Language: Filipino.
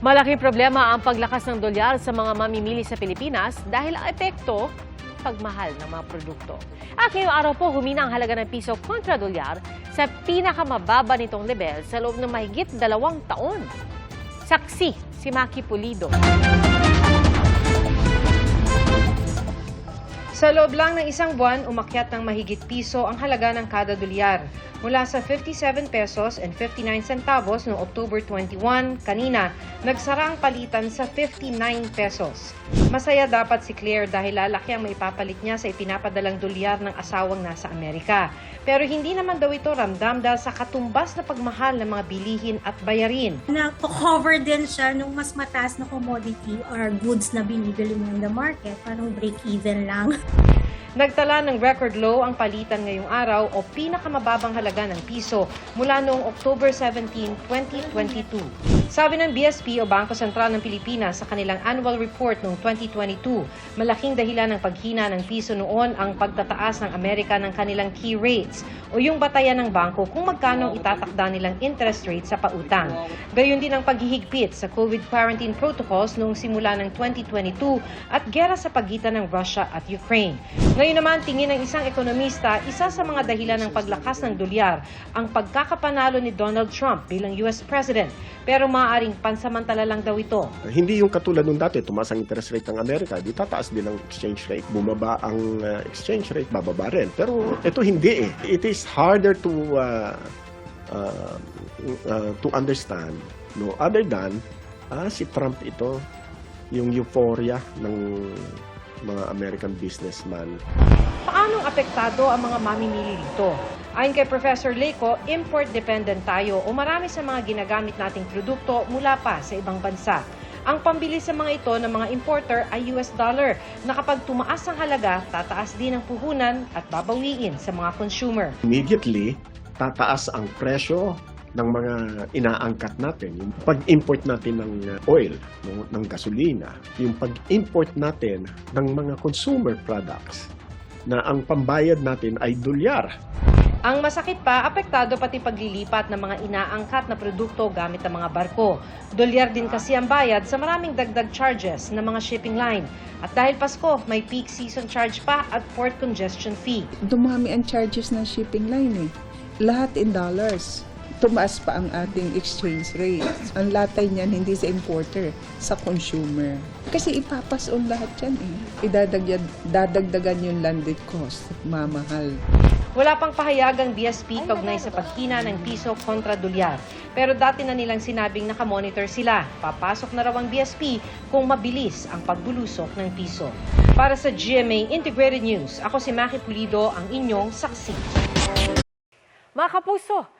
Malaking problema ang paglakas ng dolyar sa mga mamimili sa Pilipinas dahil ang epekto pagmahal ng mga produkto. At ngayong araw po, humina ang halaga ng piso kontra dolyar sa pinakamababa nitong level sa loob ng mahigit dalawang taon. Saksi si Maki Pulido. Sa loob lang ng isang buwan, umakyat ng mahigit piso ang halaga ng kada dolyar. Mula sa 57 pesos and 59 centavos noong October 21, kanina, nagsara ang palitan sa 59 pesos. Masaya dapat si Claire dahil lalaki ang maipapalit niya sa ipinapadalang dolyar ng asawang nasa Amerika. Pero hindi naman daw ito ramdam dahil sa katumbas na pagmahal ng mga bilihin at bayarin. na-cover din siya nung mas mataas na commodity or goods na binibili mo in the market. Parang break-even lang. Nagtala ng record low ang palitan ngayong araw o pinakamababang halaga ng piso mula noong October 17, 2022. Sabi ng BSP o Bangko Sentral ng Pilipinas sa kanilang annual report noong 2022, malaking dahilan ng paghina ng piso noon ang pagtataas ng Amerika ng kanilang key rates o yung batayan ng bangko kung magkano itatakda nilang interest rate sa pautang. Gayon din ang paghihigpit sa COVID quarantine protocols noong simula ng 2022 at gera sa pagitan ng Russia at Ukraine. Ngayon naman, tingin ng isang ekonomista, isa sa mga dahilan ng paglakas ng dolyar ang pagkakapanalo ni Donald Trump bilang US President. Pero maaaring pansamantala lang daw ito. Hindi yung katulad nung dati, tumaas ang interest rate ng Amerika, di tataas din ang exchange rate. Bumaba ang uh, exchange rate, bababa rin. Pero ito hindi eh. It is harder to uh, uh, uh, to understand no other than ah, si Trump ito yung euphoria ng mga American businessman. Paanong apektado ang mga mamimili dito? Ayon kay Professor Leco, import-dependent tayo o marami sa mga ginagamit nating produkto mula pa sa ibang bansa. Ang pambili sa mga ito ng mga importer ay US dollar na kapag tumaas ang halaga, tataas din ang puhunan at babawiin sa mga consumer. Immediately, tataas ang presyo ng mga inaangkat natin. Yung pag-import natin ng uh, oil, no, ng gasolina, yung pag-import natin ng mga consumer products na ang pambayad natin ay dolyar. Ang masakit pa, apektado pati paglilipat ng mga inaangkat na produkto gamit ang mga barko. Dolyar din kasi ang bayad sa maraming dagdag charges ng mga shipping line. At dahil Pasko, may peak season charge pa at port congestion fee. dumami ang charges ng shipping line eh. Lahat in dollars. Tumaas pa ang ating exchange rate. Ang latay niyan hindi sa importer, sa consumer. Kasi ipapas on lahat yan eh. Idadagyan, dadagdagan yung landed cost. Mamahal. Wala pang pahayagang BSP kaugnay sa paghina ng piso kontra dolyar. Pero dati na nilang sinabing nakamonitor sila. Papasok na raw ang BSP kung mabilis ang pagbulusok ng piso. Para sa GMA Integrated News, ako si Maki Pulido, ang inyong saksi. Mga kapuso,